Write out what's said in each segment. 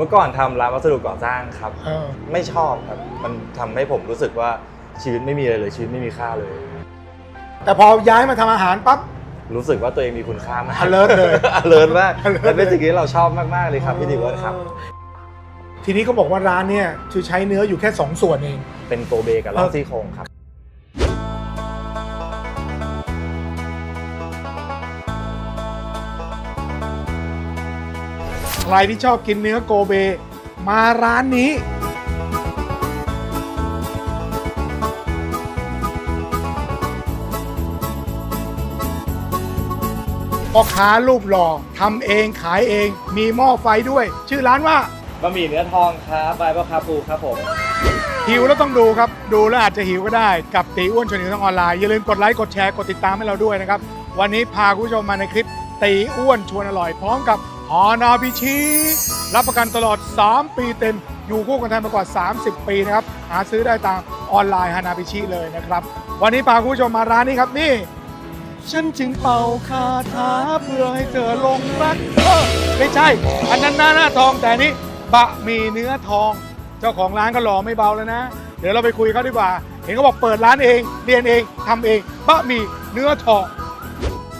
มื่อก่อนทำร้านวัสดุก่อสร้างครับ เออไม่ชอบครับ มันทำให้ผมรู้สึกว่าชีวิตไม่มีอะไรเลยชีวิตไม่มีค่าเลย แต่พอย้ายมาทำอาหารปั๊บ รู้สึกว่าตัวเองมีคุณค่ามาก alert เลย alert มาก alert และเป็นสิ่งที่เราชอบมาก ๆ เลยครับพี่ดิวครับ ทีนี้เขาบอกว่าร้านเนี่ยคือใช้เนื้ออยู่แค่ 2 ส่วนเอง เป็นโกเบกับล่องซี่โครงครับ รที่ชอบกินเนื้อโกเบ มาร้านนี้ พ่อค้ารูปหล่อทำเองขายเองมีหม้อไฟด้วย ชื่อร้านว่า บะหมี่เนื้อทองครับบายพ่อคาปูครับผม หิวแล้วต้องดูครับ ดูแล้วอาจจะหิวก็ได้ กับตีอ้วนชวนหิวทางออนไลน์ อย่าลืมกดไลค์ กดแชร์ กดติดตามให้เราด้วยนะครับ วันนี้พาคุณผู้ชมมาในคลิปตีอ้วนชวนอร่อยพร้อมกับ ฮอนาบิชิรับประกันตลอด 3 ปีเต็ม อยู่คู่กันไทยมากว่า 30 ปีนะครับ หาซื้อได้ตามออนไลน์ฮานาบิชิเลยนะครับ วันนี้พาคุณผู้ชมมาร้านนี้ครับนี่ ฉันจึงเป่าคาถาเพื่อให้เธอลงรักเออไม่ใช่ อันนั้นหน้าหน้าทองแต่นนี้บะหมี่เนื้อทอง เจ้าของร้านก็หล่อไม่เบาแล้วนะ เดี๋ยวเราไปคุยเขาดีกว่า เห็นเขาบอกเปิดร้านเองเรียนเองทำเองบะหมี่เนื้อทอง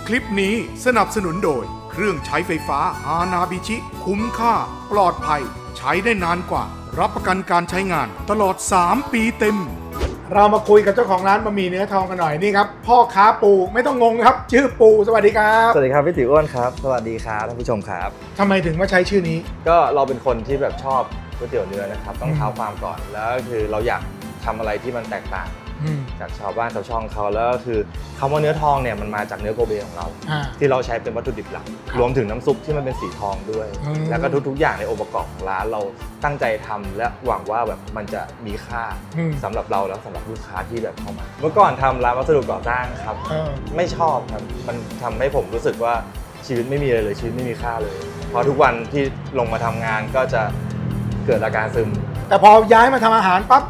คลิปนี้สนับสนุนโดย เครื่องใช้ไฟฟ้าฮานาบิชิ คุ้มค่า ปลอดภัย ใช้ได้นานกว่า รับประกันการใช้งานตลอด 3 ปีเต็ม เรามาคุยกับเจ้าของร้านบะหมี่เนื้อทองกันหน่อยนี่ครับพ่อค้าปูไม่ต้องงงครับ ชื่อปูสวัสดีครับสวัสดีครับพี่ติ๋วอ้วนครับ สวัสดีครับท่านผู้ชมครับ ทำไมถึงมาใช้ชื่อนี้ ก็เราเป็นคนที่แบบชอบก๋วยเตี๋ยวเนื้อนะครับ ต้องอืมเท้าความก่อนแล้วก็คือเราอยากทำอะไรที่มันแตกต่างอืม จากชาวบ้านชาวช่องเขาแล้วก็คือคำว่าเนื้อทองเนี่ยมันมาจากเนื้อโกเบของเรา อ่า ที่เราใช้เป็นวัตถุดิบหลักครับรวมถึงน้ำซุปที่มันเป็นสีทองด้วย อืม แล้วก็ทุก ๆ อย่างในองค์ประกอบของร้านเราตั้งใจทำและหวังว่าแบบมันจะมีค่าอืมสำหรับเราแล้วสำหรับลูกค้าที่แบบเข้ามา เมื่อก่อนทำร้านวัสดุก่อสร้างครับ เออ ไม่ชอบครับ มันทำให้ผมรู้สึกว่าชีวิตไม่มีอะไรเลยชีวิตไม่มีค่าเลยพอทุกวันที่ลงมาทำงานก็จะเกิดอาการซึม แต่พอย้ายมาทำอาหารปั๊บ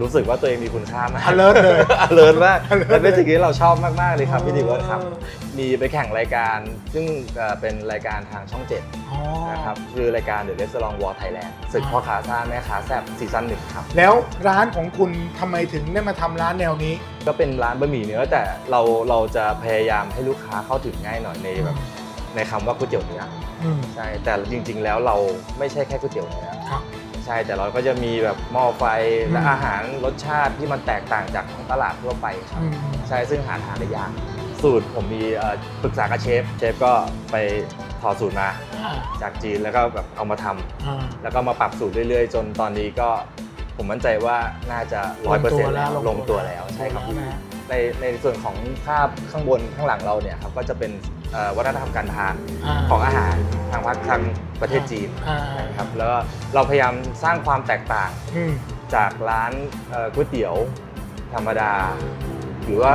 รู้สึกว่าตัวเองมีคุณค่ามาก alert เลย alert มาก alert และเป็นเลยสิ่งที่เราชอบมากๆเลยครับพี่ดิวครับอ๋อมีไปแข่งรายการ ซึ่งเอ่อเป็นรายการทางช่องเจ็ดอ๋อนะครับคือรายการ The Restaurant War Thailand ศึกอ่าพ่อค้าซ่าแม่ค้าแซ่บซีซั่นหนึ่งครับ แล้วร้านของคุณทำไมถึงได้มาทำร้านแนวนี้ ก็เป็นร้านบะหมี่เนื้อแต่เราเราจะพยายามให้ลูกค้าเข้าถึงง่ายหน่อยในแบบในคำว่าก๋วยเตี๋ยวเนื้ออืมใช่แต่จริง ๆ แล้วเราไม่ใช่แค่ก๋วยเตี๋ยวเนื้อ ครับ ใช่แต่เราก็จะมีแบบหม้อไฟและอืมอาหารรสชาติที่มันแตกต่างจากท้องตลาดทั่วไปครับอืมใช่ซึ่งหาทานได้ยากสูตรผมมีเอ่อปรึกษากับเชฟเชฟก็ไปถอดสูตรมาอ่าจากจีนแล้วก็แบบเอามาทำอ่าแล้วก็มาปรับสูตรเรื่อยๆ จนตอนนี้ก็ผมมั่นใจว่าน่าจะร้อยเปอร์เซ็นต์แล้วลงตัวแล้วใช่ครับ ลงตัวแล้วนะในในส่วนของภาพข้างบนข้างหลังเราเนี่ยครับก็จะเป็นเอ่อวัฒนธรรมการทานาของอาหารทางภาคทางประเทศจีนอ่านะครับแล้วก็เราพยายามสร้างความแตกต่างอืม จากร้านเอ่อก๋วยเตี๋ยวธรรมดา หรือว่า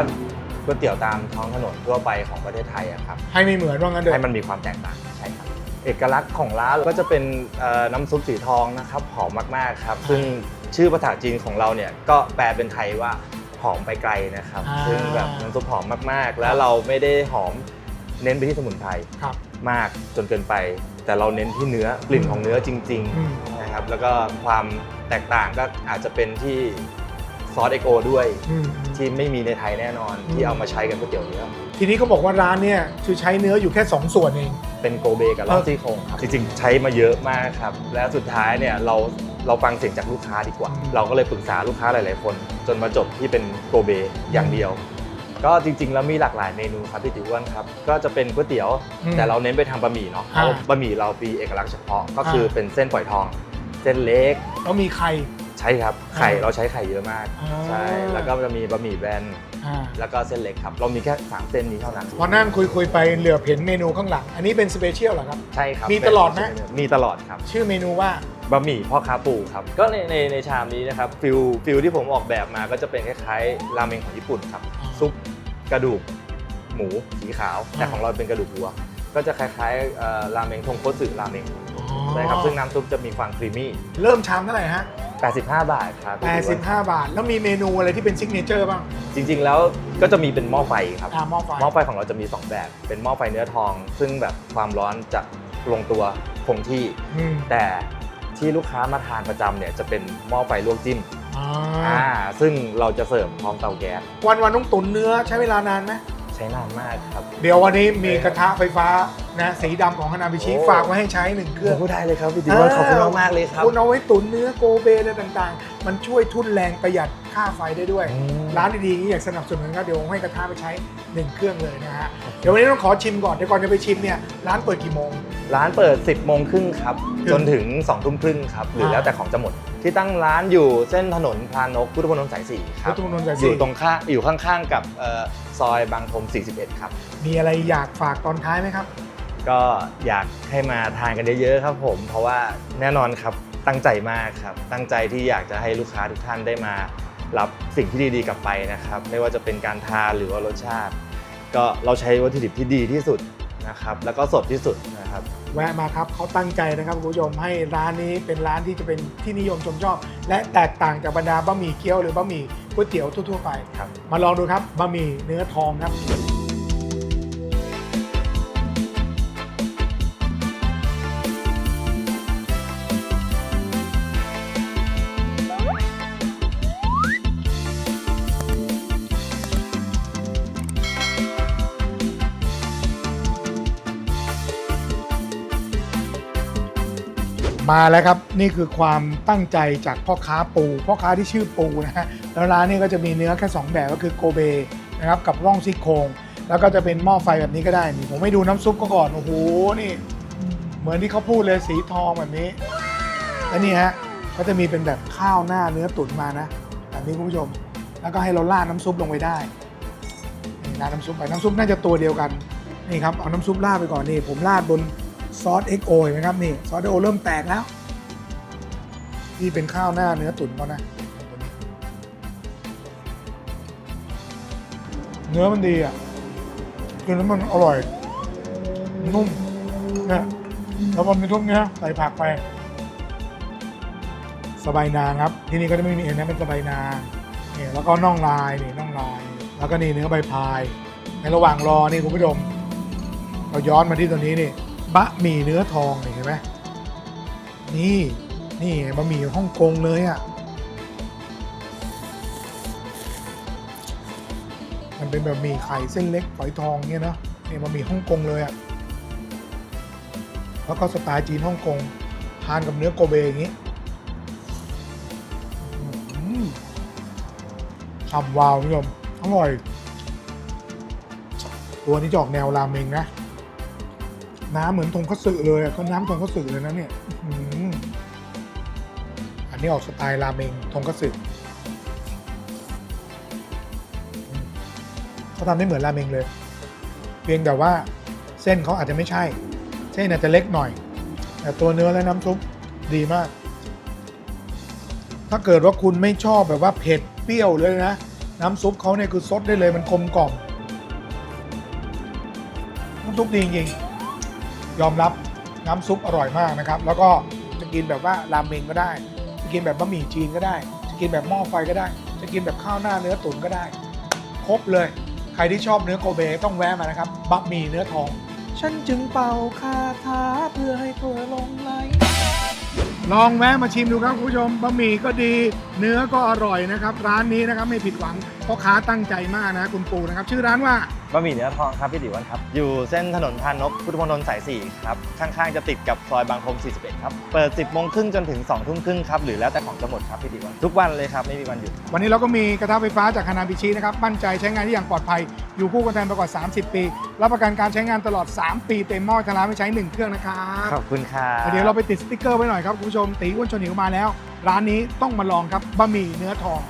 ก๋วยเตี๋ยวตามท้องถนนทั่วไปของประเทศไทยอะครับ ให้ไม่เหมือนว่างั้นเถให้อะมันมีความแตกต่างใช่ครับ เอกลักษณ์ของร้านก็จะเป็นเอ่อน้ำซุปสีทองนะครับหอมมากๆครับ ซึ่งชื่อภาษาจีนของเราเนี่ยก็แปลเป็นไทยว่า หอมไปไกลนะครับ อ่า ซึ่งแบบน้ำซุปหอมมากๆ แล้วเราไม่ได้หอมเน้นไปที่สมุนไพรครับ มากจนเกินไป แต่เราเน้นที่เนื้อกลิ่นของเนื้อจริง อืม ๆนะครับ แล้วก็ความแตกต่างก็อาจจะเป็นที่ซอสเอ็กโอด้วย อืม ที่ไม่มีในไทยแน่นอน อืม ที่เอามาใช้กันก๋วยเตี๋ยวเนื้อทีนี้เขาบอกว่าร้านเนี่ยคือใช้เนื้ออยู่แค่ 2 ส่วนเอง เป็นโกเบกับล่องซี่โครงครับจริงๆ ใช้มาเยอะมากครับ และสุดท้ายเนี่ยเรา เราฟังเสียงจากลูกค้าดีกว่าอืมเราก็เลยปรึกษาลูกค้าหลาย ๆ คน จนมาจบที่เป็นโกเบอย่างเดียว ก็จริง ๆ แล้วมีหลากหลายเมนูครับพี่ติวอ้วนครับ ก็จะเป็นก๋วยเตี๋ยว อืมแต่เราเน้นไปทางบะหมี่เนาะเพอ่าราะบะหมี่เรามีเอกลักษณ์เฉพาะก็คืออา เป็นเส้นฝอยทอง เส้นเล็ก แล้วมีไข่ ใช่ครับ ไข่อ่าเราใช้ไข่เยอะมาก อ่า ใช่ แล้วก็จะมีบะหมี่แบน อ่าแล้วก็เส้นเล็กครับ เรามีแค่สามเส้นนี้เท่านั้นพอนั่งคุยคุยๆไปเหลือบเห็นเมนูข้างหลัง อันนี้เป็นสเปเชียลเหรอครับ ใช่ครับมีตลอดไหมมีตลอดครับ ชื่อเมนูว่า บะหมี่พ่อค้าปูครับ ก็ในในในชามนี้นะครับฟิลฟิลที่ผมออกแบบมาก็จะเป็นคล้ายๆราเมงของญี่ปุ่นครับอ๋อซุปกระดูกหมูสีขาว แต่อ่าของเราเป็นกระดูกวัว ก็จะคล้ายๆเอ่อราเมงทงโคตสึราเมงใช่ครับซึ่งน้ำซุปจะมีความครีมมี่ เริ่มชามเท่าไหร่ฮะ 85 บาทครับ85 บาท แล้วมีเมนูอะไรที่เป็นซิกเนเจอร์บ้าง จริงๆแล้วก็จะมีเป็นหม้อไฟครับ อ่าหม้อไฟ หม้อไฟของเราจะมี 2 แบบ เป็นหม้อไฟเนื้อทอง ซึ่งแบบความร้อนจะลงตัวคงที่ อืมแต่ ที่ลูกค้ามาทานประจำเนี่ยจะเป็นหม้อไฟลวกจิ้มอ่าอ่าซึ่งเราจะเสิร์ฟพร้อมเตาแก๊สวันวันๆต้องตุ๋นเนื้อใช้เวลานานไหม ใช้นานมากครับ เดี๋ยววันนี้มีกระทะไฟฟ้านะสีดำของฮานาบิชิโอ้ ฝากไว้ให้ใช้หนึ่งเครื่อง พูดได้เลยครับพี่ดิวอนขอบคุณมากๆเลยครับ คุณเอาไว้ตุ๋นเนื้อโกเบอะไรต่างๆ มันช่วยทุนแรงประหยัดค่าไฟได้ด้วย อืม ร้านดีๆอย่างนี้อยากสนับสนุนก็เดี๋ยวผมให้กระทะไปใช้หนึ่งเครื่องเลยนะฮะ เดี๋ยววันนี้ต้องขอชิมก่อน เดี๋ยวก่อนจะไปชิมเนี่ยร้านเปิดกี่โมง ร้านเปิด 10โมงครึ่งครับถึงจนถึง2ทุ่มครึ่งครับ หรืออ่าแล้วแต่ของจะหมด ที่ตั้งร้านอยู่เส้นถนนพลานกพุทธมณฑลสายสี่ครับพุทธมณฑลสายสี่ อยู่ตรงข้างอยู่ข้างๆกับเอ่อ ซอยบางพรม41 ครับ มีอะไรอยากฝากตอนท้ายไหมครับ ก็อยากให้มาทานกันเยอะๆครับผม เพราะว่าแน่นอนครับตั้งใจมากครับ ตั้งใจที่อยากจะให้ลูกค้าทุกท่านได้มารับสิ่งที่ดีๆกลับไปนะครับ ไม่ว่าจะเป็นการทานหรือว่ารสชาติ ก็เราใช้วัตถุดิบที่ดีที่สุดนะครับ แล้วก็สดที่สุดนะครับ แวะมาครับเขาตั้งใจนะครับคุณผู้ชมให้ร้านนี้เป็นร้านที่จะเป็นที่นิยมชมชอบ และแตกต่างจากบรรดาบะหมี่เกี๊ยวหรือ บะหมี่ก๋วยเตี๋ยวทั่วๆไปครับมาลองดูครับบะหมี่เนื้อทองครับ มาแล้วครับนี่คือความตั้งใจจากพ่อค้าปูพ่อค้าที่ชื่อปูนะฮะแล้วร้านนี้ก็จะมีเนื้อแค่ 2 แบบก็คือโกเบนะครับกับร่องซี่โครงแล้วก็จะเป็นหม้อไฟแบบนี้ก็ได้นี่ผมให้ดูน้ำซุปก็ก่อนโอ้โหนี่ เหมือนที่เขาพูดเลยสีทองแบบนี้แล้วนี่ฮะก็จะมีเป็นแบบข้าวหน้าเนื้อตุ๋นมานะแบบนี้คุณผู้ชม แล้วก็ให้เราราดน้ำซุปลงไปได้นี่ราดน้ำซุปไปน้ำซุปน่าจะตัวเดียวกันนี่ครับเอาน้ำซุปราดไปก่อนนี่ผมราดบน ซอส XO เห็นไหมครับนี่ซอส XO เริ่มแตกแล้ว นี่เป็นข้าวหน้าเนื้อตุ๋นเขานะนะเนื้อมันดีอะกินแล้วมันอร่อย นุ่มเนี่ยแล้วมันมีทุกเนี้ยใส่ผักไป สบายนางครับ ที่นี่ก็จะไม่มีเอ็นนะเป็นสบายนางเนี่ยแล้วก็น่องลายนี่น่องลาย แล้วก็นี่เนื้อใบพาย ในระหว่างรอนี่คุณผู้ชมเราย้อนมาที่ตัวนี้นี่ะหมี่เนื้อทองนี่เห็นไหมนี่นี่บะหมี่ฮ่องกงเลยอะมันเป็นแบบหมี่ไข่เส้นเล็กฝอยทองเนี่ยเนาะนี่บะหมี่ฮ่องกงเลยอะแล้วก็สไตล์จีนฮ่องกงทานกับเนื้อโกเบอย่างนี้อืมฉ่ำวาวคุณผู้ชมอร่อย ตัวนี้จะออกแนวราเมงนะ น้ำเหมือนทงคัตสึเลยอะก็น้ำทงคัตสึเลยนะเนี่ยอื้อหืออันนี้ออกสไตล์ราเมงทงคัตสึอืมเขาทำได้เหมือนราเมงเลย เพียงแต่ว่าเส้นเขาอาจจะไม่ใช่ เส้นอาจจะเล็กหน่อย แต่ตัวเนื้อและน้ำซุปดีมาก ถ้าเกิดว่าคุณไม่ชอบแบบว่าเผ็ดเปรี้ยวเลยนะ น้ำซุปเขาเนี่ยคือซดได้เลยมันกลมกล่อมน้ำซุปดีจริงๆ ยอมรับน้ำซุปอร่อยมากนะครับ แล้วก็จะกินแบบว่าราเมงก็ได้ จะกินแบบบะหมี่จีนก็ได้ จะกินแบบหม้อไฟก็ได้ จะกินแบบข้าวหน้าเนื้อตุ๋นก็ได้ ครบเลย ใครที่ชอบเนื้อโกเบต้องแวะมานะครับบะหมี่เนื้อทอง ฉันจึงเป่าคาถาเพื่อให้เธอหลงไหลลองแวะมาชิมดูครับคุณผู้ชมบะหมี่ก็ดี เนื้อก็อร่อยนะครับ ร้านนี้นะครับไม่ผิดหวังเพราะค้าตั้งใจมากนะคุณปูนะครับ ชื่อร้านว่าบะหมี่เนื้อทองครับพี่ดิวันครับ อยู่เส้นถนนพานนกพุทธมณฑลสาย 4 ครับ ข้างๆ จะติดกับซอยบางพรม41 ครับ เปิด 10โมงครึ่งจนถึง2ทุ่มครึ่งครับ หรือแล้วแต่ของจะหมดครับพี่ดิวัน ทุกวันเลยครับ ไม่มีวันหยุด วันนี้เราก็มีกระทะไฟฟ้าจากฮานาบิชินะครับ มั่นใจใช้งานที่อย่างปลอดภัย อยู่คู่กันแทนไปกว่า 30 ปี รับประกันการใช้งานตลอด 3 ปีเต็มหม้อทางร้านไม่ใช้ 1 เครื่องนะครับขอบคุณครับเดี๋ยวเราไปติดสติ๊กเกอร์ไว้หน่อยครับคุณผู้ชมตีอ้วนชวนหิวมาแล้ว ร้านนี้ต้องมาลองครับบะหมี่เนื้อทอง